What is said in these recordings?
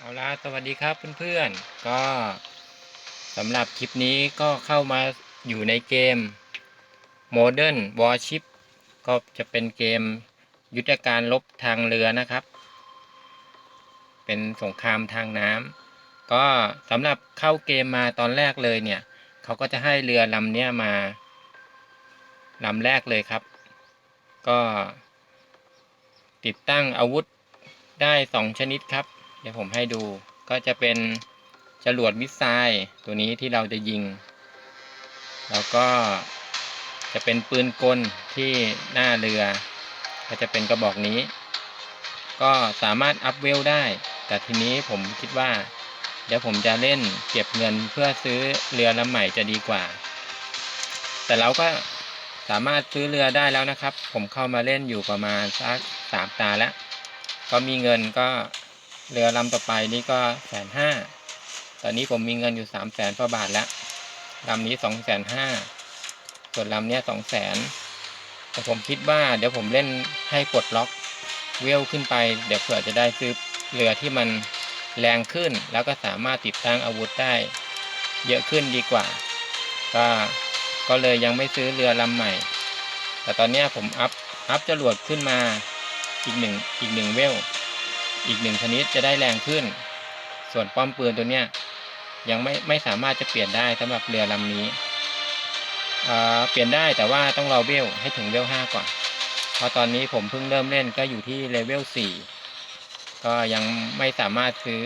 เอาละสวัสดีครับเพื่อนๆ ก็สำหรับคลิปนี้ก็เข้ามาอยู่ในเกม Modern Warship ก็จะเป็นเกมยุทธการลบทางเรือนะครับ เป็นสงครามทางน้ำก็สำหรับเข้าเกมมาตอนแรกเลยเนี่ย เขาก็จะให้เรือลำเนี้ยมาลำแรกเลยครับ ก็ติดตั้งอาวุธได้สองชนิดครับ เดี๋ยวผมให้ดูก็จะเป็นจรวดมิสไซล์ตัวนี้ที่เราจะยิง แล้วก็จะเป็นปืนกลที่หน้าเรือ ก็จะเป็นกระบอกนี้ ก็สามารถอัพเวลได้ แต่ทีนี้ผมคิดว่า เดี๋ยวผมจะเล่นเก็บเงินเพื่อซื้อเรือลำใหม่จะดีกว่า แต่เราก็สามารถซื้อเรือได้แล้วนะครับ ผมเข้ามาเล่นอยู่ประมาณสักสามตาแล้ว ก็มีเงินก็ เรือลำต่อไปนี่ก็แสนห้าตอนนี้ผมมีเงินอยู่สามแสนกว่าบาทแล้วลำนี้สองแสนห้าส่วนลำเนี้ยสองแสนแต่ผมคิดว่าเดี๋ยวผมเล่นให้ปลดล็อกเวลขึ้นไป เดี๋ยวเผื่อจะได้ซื้อเรือที่มันแรงขึ้น แล้วก็สามารถติดตั้งอาวุธได้ เยอะขึ้นดีกว่า ก็ก็เลยยังไม่ซื้อเรือลำใหม่ แต่ตอนนี้ผมอัพอัพจรวดขึ้นมาอีกหนึ่งอีกหนึ่งเวล อีกหนึ่งชนิดจะได้แรงขึ้น ส่วนป้อมปืนตัวเนี้ยยังไม่ไม่สามารถจะเปลี่ยนได้สำหรับเรือลำนี้เเปลี่ยนได้แต่ว่าต้องรอเวลให้ถึงเวลห้าก่อน เพราะตอนนี้ผมเพิ่งเริ่มเล่นก็อยู่ที่เลเวลสี่ก็ยังไม่สามารถซื้อ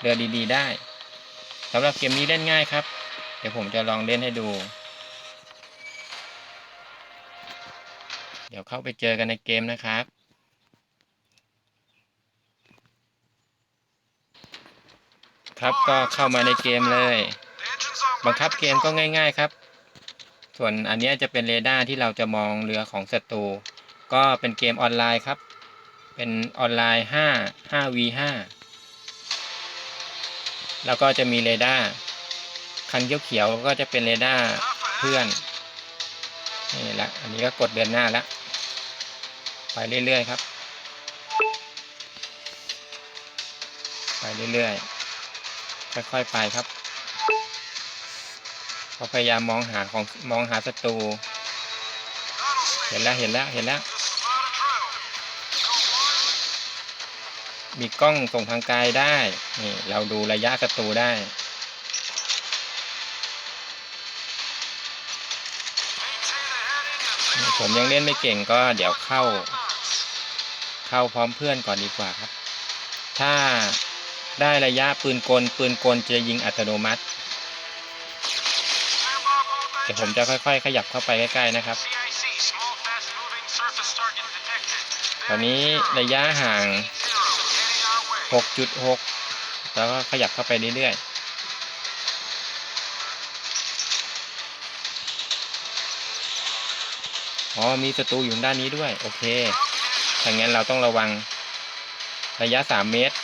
เรือดีๆ ได้สำหรับเกมนี้เล่นง่ายครับ เดี๋ยวผมจะลองเล่นให้ดู เดี๋ยวเข้าไปเจอกันในเกมนะครับ ครับ ก็เข้ามาในเกมเลย บังคับเกมก็ง่าย ๆครับ ส่วนอันนี้จะเป็นเรดาร์ที่เราจะมองเรือของศัตรู ก็เป็นเกมออนไลน์ครับ เป็นออนไลน์5 5 v 5แล้วก็จะมีเรดาร์คันเขียวๆก็จะเป็นเรดาร์เพื่อนนี่ละ อันนี้ก็กดเดินหน้าล้วไปเรื่อยๆครับ ไปเรื่อยๆ ค่อยๆไปครับเขาพยายามมองหาของมองหาศัตรู เห็นแล้วเห็นแล้วเห็นแล้ว มีกล้องส่งทางไกลได้ นี่ เราดูระยะศัตรูได้ ผมยังเล่นไม่เก่งก็เดี๋ยวเข้า เข้าพร้อมเพื่อนก่อนดีกว่าครับ ถ้า ได้ระยะปืนกล ปืนกลจะยิงอัตโนมัติเดี๋ยวผมจะค่อย ๆ ขยับเข้าไปใกล้ๆนะครับ ตอนนี้ระยะห่าง 6.6 แล้วก็ขยับเข้าไปเรื่อยๆอ๋อ มีศัตรูอยู่ด้านนี้ด้วย โอเคถ้างั้นเราต้องระวังระยะ 3 เมตร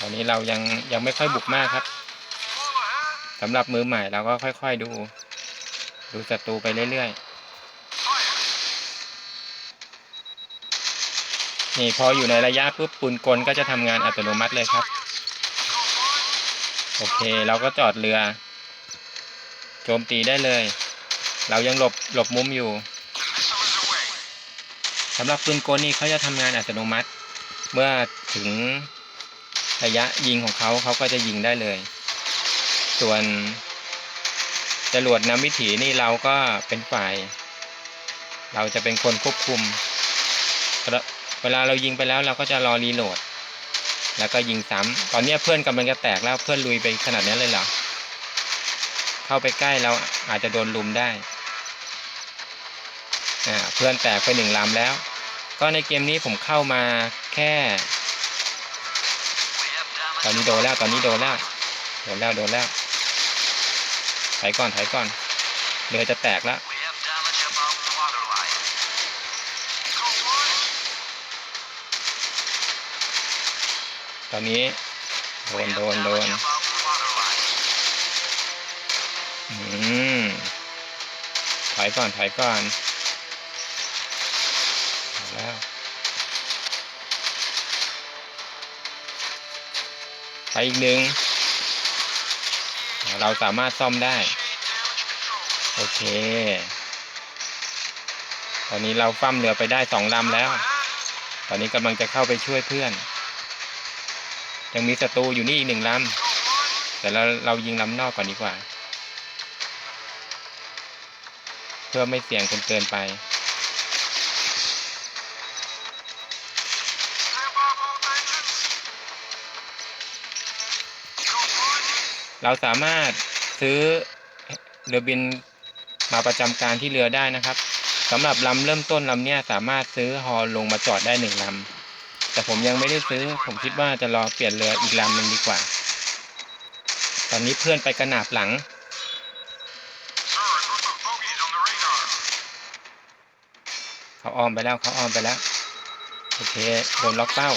ตอนนี้เรายังยังไม่ค่อยบุกมากครับสำหรับมือใหม่เราก็ค่อย ๆดู ดูศัตรูไปเรื่อยๆ นี่พออยู่ในระยะปุ๊บปืนกลก็จะทำงานอัตโนมัติเลยครับ โอเคเราก็จอดเรือ โจมตีได้เลย เรายังหลบหลบมุมอยู่สำหรับปืนกลนี่เขาจะทำงานอัตโนมัติ เมื่อถึง ระยะยิงของเขาเขาก็จะยิงได้เลย ส่วนจรวดนำวิถีนี่เราก็เป็นฝ่าย เราจะเป็นคนควบคุม เวลาเรายิงไปแล้วเราก็จะรอรีโหลด แล้วก็ยิงซ้ำตอนนี้เพื่อนกำลังจะแตกแล้วเพื่อนลุยไปขนาดนี้เลยเหรอเข้าไปใกล้เราอาจจะโดนลุมได้เพื่อนแตกไปหนึ่งลำแล้ว ก็ในเกมนี้ผมเข้ามาแค่ อนนี้โดนแล้ว ตอนนี้โดนแล้ว โดนแล้ว โดนแล้วถอยก่อนถอยก่อน เรือจะแตกแล้วตอนนี้โดนโดนโดนอืมถอยก่อนถอยก่อน ไปอีกหนึ่งเราสามารถซ่อมได้ โอเค ตอนนี้เราฟั่มเรือไปได้สองลำแล้ว ตอนนี้กำลังจะเข้าไปช่วยเพื่อน ยังมีศัตรูอยู่นี่อีกหนึ่งลำแต่เราเรายิงลำนอกก่อนดีกว่า เพื่อไม่เสี่ยงจนเกินไป เราสามารถซื้อเรือบินมาประจำการที่เรือได้นะครับสำหรับลำเริ่มต้นลำเนี้ยสามารถซื้อฮอลงมาจอดได้หนึ่งลำแต่ผมยังไม่ได้ซื้อ ผมคิดว่าจะรอเปลี่ยนเรืออีกลำหนึ่งดีกว่า ตอนนี้เพื่อนไปกระหนาบหลังเขาอ้อมไปแล้วเขาอ้อมไปแล้ว โอเคโดนล็อกเป้า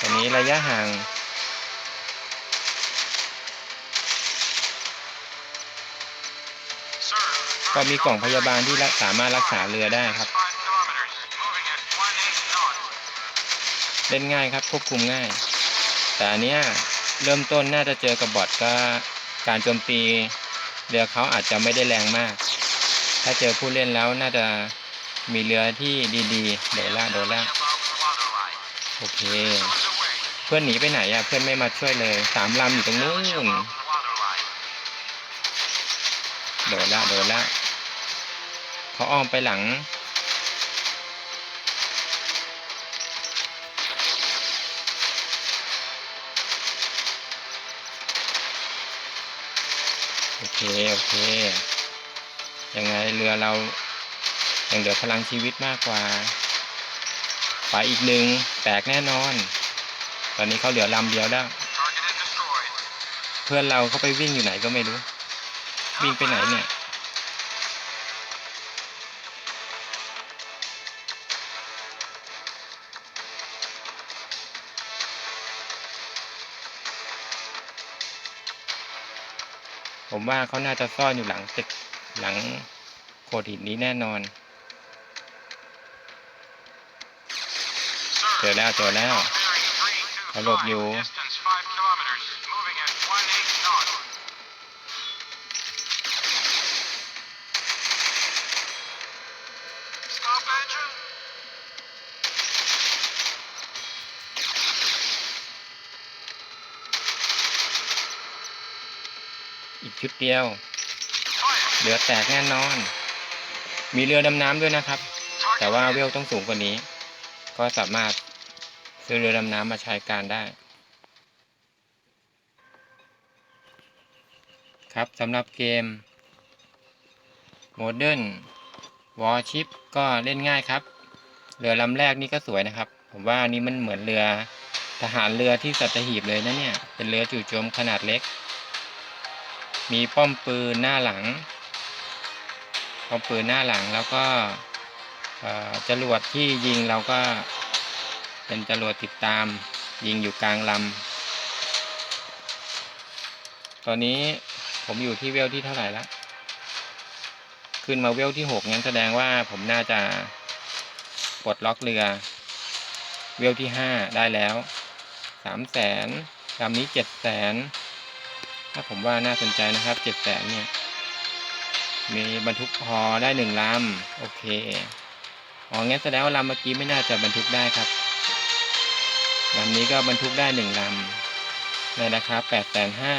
ตอนนี้ระยะห่าง ก็มีกล่องพยาบาลที่สามารถรักษาเรือได้ครับ เล่นง่ายครับควบคุมง่าย แต่อันเนี้ยเริ่มต้นน่าจะเจอกับบอทก็การโจมตีเรือเขาอาจจะไม่ได้แรงมาก ถ้าเจอผู้เล่นแล้วน่าจะมีเรือที่ดีๆโดนละโดนละโอเค พื่อนหนีไปไหนอะ เพื่อนไม่มาช่วยเลย สามลำอยู่ตรงนู้นโดนละโดนละเขาอ้อมไปหลัง โอเค โอเค ยังไงเรือเรายังเหลือพลังชีวิตมากกว่า ไปอีกหนึ่งแตกแน่นอน อนนี้เขาเหลือลำเดียวแล้ว เพื่อนเราเขาไปวิ่งอยู่ไหนก็ไม่รู้ วิ่งไปไหนเนี่ยผมว่าเขาน่าจะซ่อนอยู่หลังตึกหลังโขดหินนี้แน่นอน เจอแล้วเจอแล้ว หลบอยู่ อีกชุดเดียวเรือแตกแน่นอน มีเรือดำน้ำด้วยนะครับ แต่ว่าเวลต้องสูงกว่านี้ ก็สามารถ ซื้อเรือดำน้ำมาใช้การได้ ครับสำหรับเกม Modern Warship ก็เล่นง่ายครับ เรือลำแรกนี่ก็สวยนะครับ ผมว่านี่มันเหมือนเรือทหารเรือที่สัตหีบเลยนะเนี่ย เป็นเรือจู่โจมขนาดเล็ก มีป้อมปืนหน้าหลัง ป้อมปืนหน้าหลังแล้วก็จรวดที่ยิงเราก็ เป็นจรวดติดตาม ยิงอยู่กลางลำตอนนี้ผมอยู่ที่เวลที่เท่าไหร่ละขึ้นมาเวลที่หกงั้นแสดงว่าผมน่าจะปลดล็อกเรือ เวลที่ห้าได้แล้วสามแสนลำนี้เจ็ดแสนถ้าผมว่าน่าสนใจนะครับเจ็ดแสนเนี่ย มีบรรทุกพอได้หนึ่งลำโอเค อ๋องั้นแสดงว่าลำเมื่อกี้ไม่น่าจะบรรทุกได้ครับ ลำนี้ก็บรรทุกได้หนึ่งลำในราคาแปดแสนห้า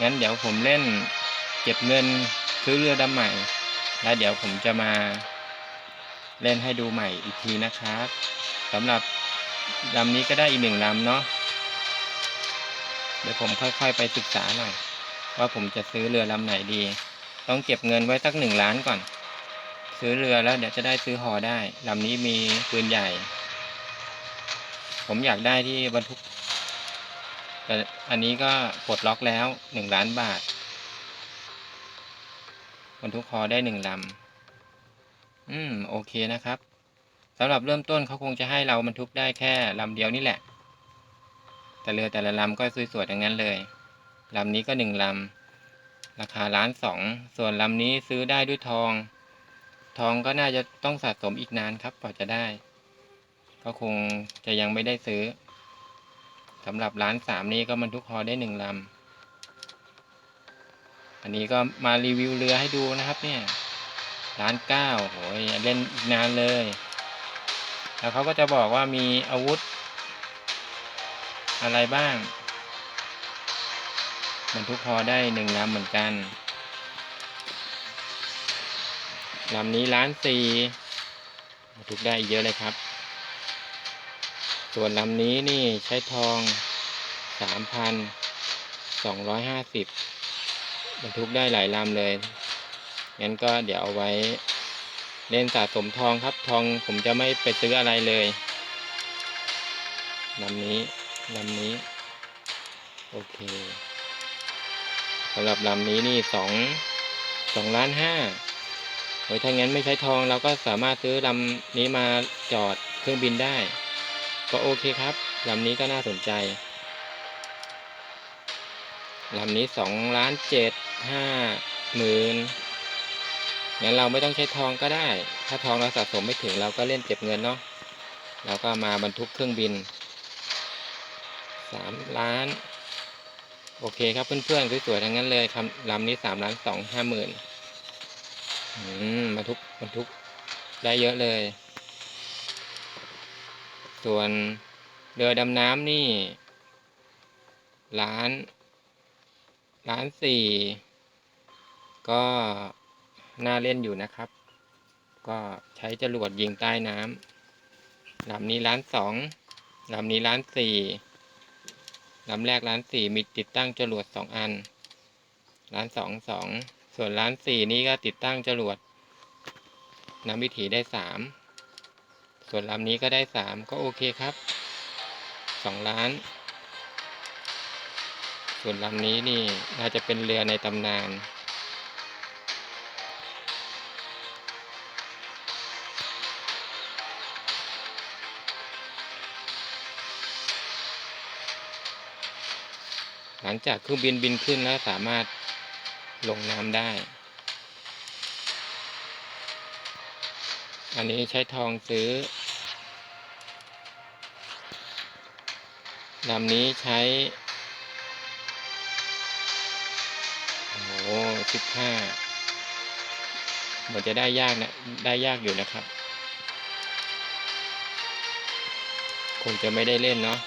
งั้นเดี๋ยวผมเล่นเก็บเงินซื้อเรือดำใหม่ แล้วเดี๋ยวผมจะมาเล่นให้ดูใหม่อีกทีนะครับสำหรับลำนี้ก็ได้อีกหนึ่งลำเนาะเดี๋ยวผมค่อยๆไปศึกษาหน่อย ว่าผมจะซื้อเรือลำไหนดี ต้องเก็บเงินไว้สักหนึ่งล้านก่อน ซื้อเรือแล้วเดี๋ยวจะได้ซื้อหอได้ลำนี้มีปืนใหญ่ ผมอยากได้ที่บรรทุก แต่อันนี้ก็ปลดล็อกแล้วหนึ่งล้านบาท บรรทุกคอได้หนึ่งลำ อืม โอเคนะครับสำหรับเริ่มต้นเขาคงจะให้เราบรรทุกได้แค่ลำเดียวนี่แหละ แต่เรือแต่ละลำก็สวยๆทั้งนั้นเลยลำนี้ก็หนึ่งลำ ราคาล้านสอง ส่วนลำนี้ซื้อได้ด้วยทอง ทองก็น่าจะต้องสะสมอีกนานครับกว่าจะได้ ก็คงจะยังไม่ได้ซื้อสำหรับร้านสามนี้ก็บรรทุกฮอได้หนึ่งลำอันนี้ก็มารีวิวเรือให้ดูนะครับเนี่ยร้านเก้าโหยเล่นนานเลย แล้วเขาก็จะบอกว่ามีอาวุธ อะไรบ้างบรรทุกฮอได้หนึ่งลำเหมือนกันลำนี้ล้านสี่บรรทุกได้เยอะเลยครับ ส่วนลำนี้นี่ใช้ทองสามพันสองร้อยห้าสิบบรรทุกได้หลายลำเลย งั้นก็เดี๋ยวเอาไว้เล่นสะสมทองครับ ทองผมจะไม่ไปซื้ออะไรเลยลำนี้ลำนี้ โอเคสำหรับลำนี้นี่สองสองล้านห้าโอ้ยถ้างั้นไม่ใช้ทองเราก็สามารถซื้อลำนี้มาจอดเครื่องบินได้ ก็โอเคครับลำนี้ก็น่าสนใจลำนี้สองล้านเจ็ดห้าหมื่นงั้นเราไม่ต้องใช้ทองก็ได้ ถ้าทองเราสะสมไม่ถึงเราก็เล่นเก็บเงินเนาะเราก็มาบรรทุกเครื่องบินสามล้าน โอเคครับเพื่อนๆสวยๆทั้งนั้นเลยครับลำนี้สามล้านสองห้าหมื่นอืมบรรทุกบรรทุกได้เยอะเลย ส่วนเรือดำน้ำนี่ล้านล้านสี่ ก็น่าเล่นอยู่นะครับ ก็ใช้จรวดยิงใต้น้ำลำนี้ล้านสองลำนี้ล้านสี่ลำแรกล้านสี่มีติดตั้งจรวดสองอัน ล้านสองสอง ส่วนล้านสี่นี้ก็ติดตั้งจรวดนำวิถีได้สาม ส่วนลำนี้ก็ได้สามก็โอเคครับสองล้าน ส่วนลำนี้นี่น่าจะเป็นเรือในตำนาน หลังจากเครื่องบินบินขึ้นแล้วสามารถลงน้ำได้ อันนี้ใช้ทองซื้อลำนี้ใช้ โอ้โหสิบห้าเหมือนจะได้ยากนะ ได้ยากอยู่นะครับ คงจะไม่ได้เล่นเนาะ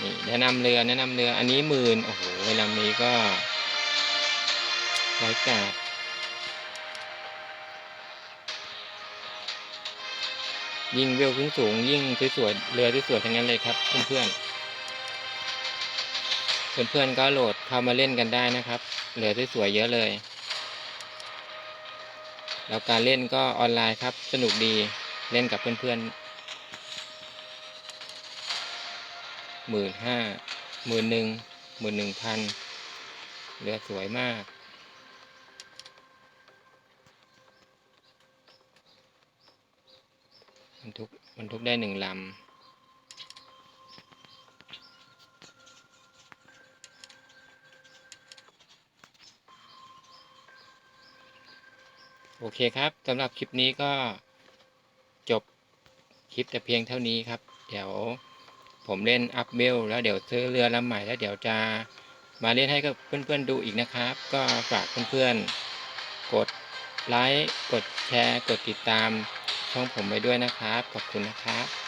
นี่แนะนำเรือแนะนำเรือ อันนี้หมื่น โอ้โหลำนี้ก็ร้อยกาด ยิ่งเวลขึ้นสูงยิ่งสวยๆเรือสวยทั้งนั้นเลยครับเพื่อนๆเพื่อนๆก็โหลดเข้ามาเล่นกันได้นะครับเรือสวยๆเยอะเลย แล้วการเล่นก็ออนไลน์ครับ สนุกดีเล่นกับเพื่อนๆหมื่นห้าหมื่นหนึ่งหมื่นหนึ่งพันเรือสวยมาก มันทุกมันทุกได้หนึ่งลำ โอเคครับสำหรับคลิปนี้ก็จบคลิปแต่เพียงเท่านี้ครับ เดี๋ยวผมเล่นอัพเบลแล้วเดี๋ยวซื้อเรือลำใหม่แล้วเดี๋ยวจะมาเล่นให้กับเพื่อนๆดูอีกนะครับ ก็ฝากเพื่อนๆกดไลค์กดแชร์ กดติดตาม ช่องผมไว้ด้วยนะครับ ขอบคุณนะครับ